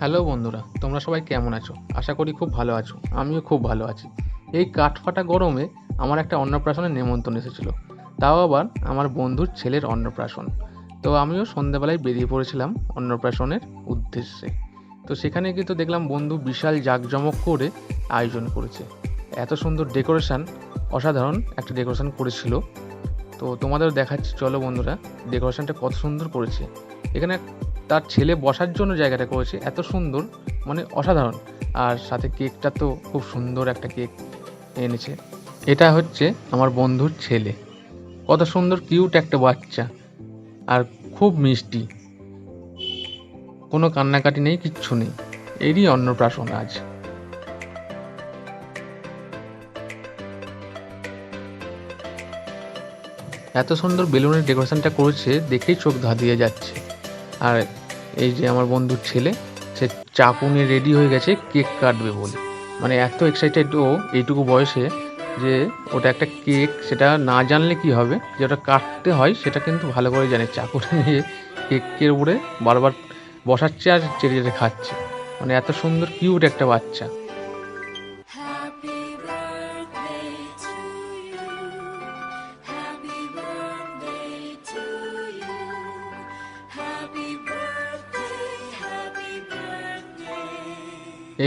Hello বন্ধুরা, তোমরা সবাই কেমন আছো? আশা করি খুব ভালো আছো, আমিও খুব ভালো আছি। এই কাঠফাটা গরমে আমার একটা অন্নপ্রাশনের নেমন্তন্ন এসেছিল। তাও আবার আমার বন্ধুর ছেলের অন্নপ্রাশন। তো আমিও সন্ধ্যাবেলায় বেরিয়ে পড়েছিলাম অন্নপ্রাশনের উদ্দেশ্যে। তো সেখানে কিন্তু দেখলাম বন্ধু বিশাল জাঁকজমক করে আয়োজন করেছে। এত সুন্দর ডেকোরেশন, অসাধারণ একটা ডেকোরেশন করেছিল। তো তোমাদের দেখাচ্ছি, চলো বন্ধুরা, ডেকোরেশনটা কত সুন্দর করেছে। এখানে তার ছেলে বসার জন্য জায়গাটা করেছে, এত সুন্দর মানে অসাধারণ। আর সাথে কেকটা তো খুব সুন্দর একটা কেক এনেছে। এটা হচ্ছে আমার বন্ধুর ছেলে। কত সুন্দর, কিউট একটা বাচ্চা। আর খুব মিষ্টি। কোনো কান্নাকাটি নেই, কিচ্ছু নেই। এরই অন্নপ্রাশন আজ। এত সুন্দর বেলুনের ডেকোরেশনটা করেছে, দেখেই চোখ ধাঁধিয়ে যাচ্ছে। আর এই যে আমার বন্ধুর ছেলে, সে চাকু নিয়ে রেডি হয়ে গেছে কেক কাটবে বলে। মানে এত এক্সাইটেড ও এইটুকু বয়সে যে ওটা একটা কেক সেটা না জানলে কি হবে? যে ওটা কাটতে হয়, সেটা কিন্তু ভালো করে জানে। চাকুটা নিয়ে কেকের উপরে বারবার বসাচ্ছে আর চেড়ে চেড়ে খাচ্ছে। মানে এত সুন্দর কিউট একটা বাচ্চা।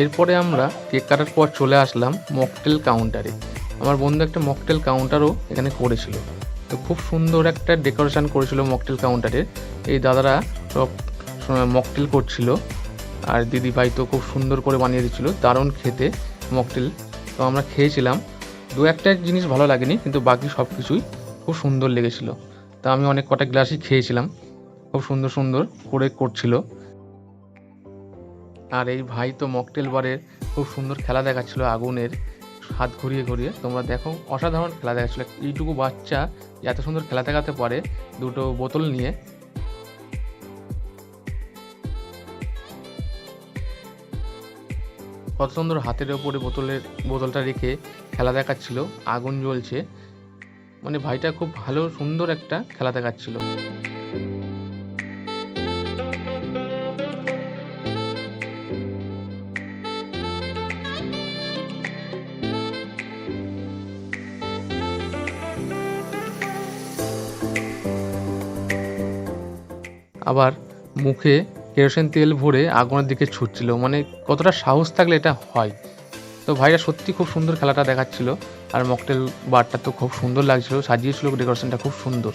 এরপরে আমরা কেক কাটার পর চলে আসলাম মকটেল কাউন্টারে। আমার বন্ধু একটা মকটেল কাউন্টারও এখানে করেছিল। তো খুব সুন্দর একটা ডেকোরেশন করেছিল মকটেল কাউন্টারে। এই দাদারা সব মকটেল করছিল। আর দিদি ভাই তো খুব সুন্দর করে বানিয়ে দিচ্ছিল দারুণ খেতে মকটেল। তো আমরা খেয়েছিলাম। দু একটা জিনিস ভালো লাগেনি, কিন্তু বাকি সব কিছুই খুব সুন্দর লেগেছিল। তা আমি অনেক কটা গ্লাসই খেয়েছিলাম। খুব সুন্দর সুন্দর করে করছিল। আর এই ভাই তো মকটেল বারের খুব সুন্দর খেলা দেখাচ্ছিল আগুনের, হাত ঘুরিয়ে ঘুরিয়ে। তোমরা দেখো, অসাধারণ খেলা দেখাচ্ছিল। এইটুকু বাচ্চা এত সুন্দর খেলা দেখাতে পারে দুটো বোতল নিয়ে। কত সুন্দর হাতের ওপরে বোতলের, বোতলটা রেখে খেলা দেখাচ্ছিল। আগুন জ্বলছে। মানে ভাইটা খুব ভালো, সুন্দর একটা খেলা দেখাচ্ছিল। আবার মুখে কেরোসিন তেল ভরে আগুনের দিকে ছুটছিল। মানে কতটা সাহস থাকলে এটা হয়। তো ভাইরা সত্যি খুব সুন্দর খেলাটা দেখাচ্ছিল। আর মকটেল বারটা তো খুব সুন্দর লাগছিল। সাজিয়েছিল ডেকোরেশনটা খুব সুন্দর।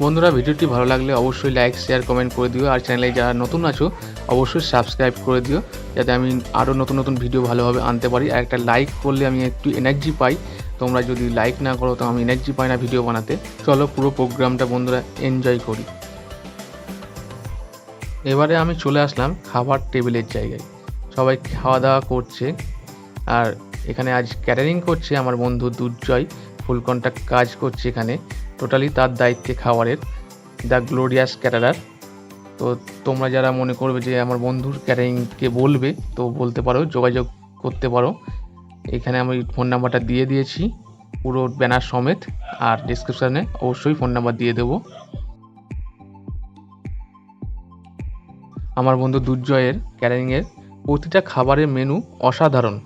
বন্ধুরা, ভিডিওটি ভালো লাগলে অবশ্যই লাইক, শেয়ার, কমেন্ট করে দিও। আর চ্যানেলে যারা নতুন আছো, অবশ্যই সাবস্ক্রাইব করে দিও। যাতে আমি আরও নতুন নতুন ভিডিও ভালোভাবে আনতে পারি। আর একটা লাইক করলে আমি একটু এনার্জি পাই। তোমরা যদি লাইক না করো, তো আমি এনার্জি পাই না ভিডিও বানাতে। চলো পুরো প্রোগ্রামটা বন্ধুরা এনজয় করি। এবারে আমি চলে আসলাম খাবার টেবিলের জায়গায়। সবাই খাওয়া দাওয়া করছে। আর এখানে আজ ক্যাটারিং করছে আমার বন্ধু দুর্জয়। ফুল কন্ট্যাক্ট কাজ করছে এখানে। টোটালি তার দায়িত্বে খাবারের। দ্য গ্লোরিয়াস ক্যাটারার তো তোমরা যারা মনে করবে যে আমার বন্ধুর ক্যাটারিংকে বলবে, তো বলতে পারো, যোগাযোগ করতে পারো। এখানে আমি ফোন নাম্বারটা দিয়ে দিয়েছি। পুরো ব্যানার সমেত আর ডিসক্রিপশানে অবশ্যই ফোন নাম্বার দিয়ে দেবো। আমার বন্ধু দুর্জয়ের ক্যাটারিংয়ের প্রতিটা খাবারের মেনু অসাধারণ।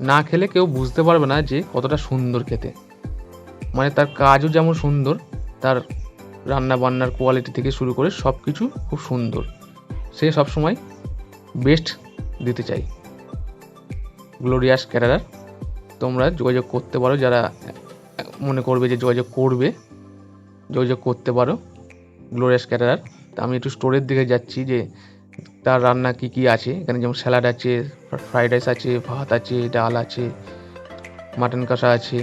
না খেলে কেউ বুঝতে পারবে না যে কতটা সুন্দর খেতে। মানে তার কাজও যেমন সুন্দর, তার রান্না বান্নার কোয়ালিটি থেকে শুরু করে সব কিছু খুব সুন্দর। সে সবসময় বেস্ট দিতে চাই। গ্লোরিয়াস ক্যারারার তোমরা যোগাযোগ করতে পারো, যারা মনে করবে যে যোগাযোগ করবে, যোগাযোগ করতে পারো গ্লোরিয়াস ক্যাটারার তা আমি একটু স্টোরের দিকে যাচ্ছি যে, তার রান্না কি কি আছে? এখানে যেমন স্যালাড আছে ফ্রাইড রাইস আছে, ভাত আছে, ডাল আছে মাটন কষা আছে।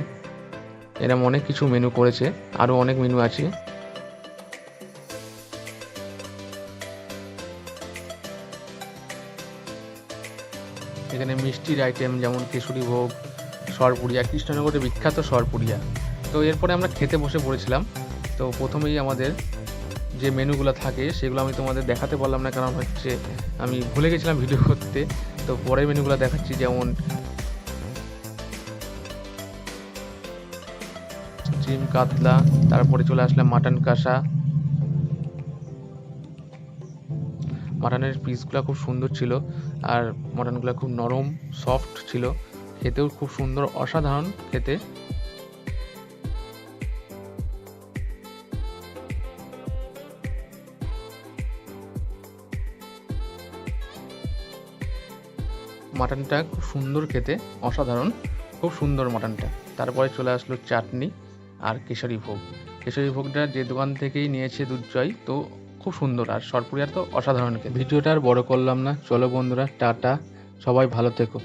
এরকম অনেক কিছু মেনু করেছে। আরও অনেক মেনু আছে। মিষ্টির আইটেম যেমন কেশরী ভোগ সরপুরিয়া কৃষ্ণনগরের বিখ্যাত সরপুরিয়া তো এরপরে আমরা খেতে বসে পড়েছিলাম। তো প্রথমেই আমাদের যে মেনুগুলো থাকে, সেগুলো আমি তোমাদের দেখাতে পারলাম না, কারণ হচ্ছে আমি ভুলে গেছিলাম ভিডিও করতে। তো পরের মেনুগুলো দেখাচ্ছি, যেমন ডিম কাতলা, তারপরে চলে আসলাম মাটন কষা। মাটনের পিসগুলো খুব সুন্দর ছিল। আর মাটনগুলো খুব নরম সফট ছিল। খেতেও খুব সুন্দর, অসাধারণ খেতে। মাটনটা খুব সুন্দর খেতে, অসাধারণ। খুব সুন্দর মাটনটা তারপরে চলে আসলো চাটনি আর কেশরী ভোগ। কেশরী ভোগটা যে দোকান থেকেই নিয়েছে দুধজয় তো খুব সুন্দর। আর সরপুরিয়ার তো অসাধারণ ভিডিওটা আর বড় করলাম না। চলো বন্ধুরা, টাটা। সবাই ভালো থেকো।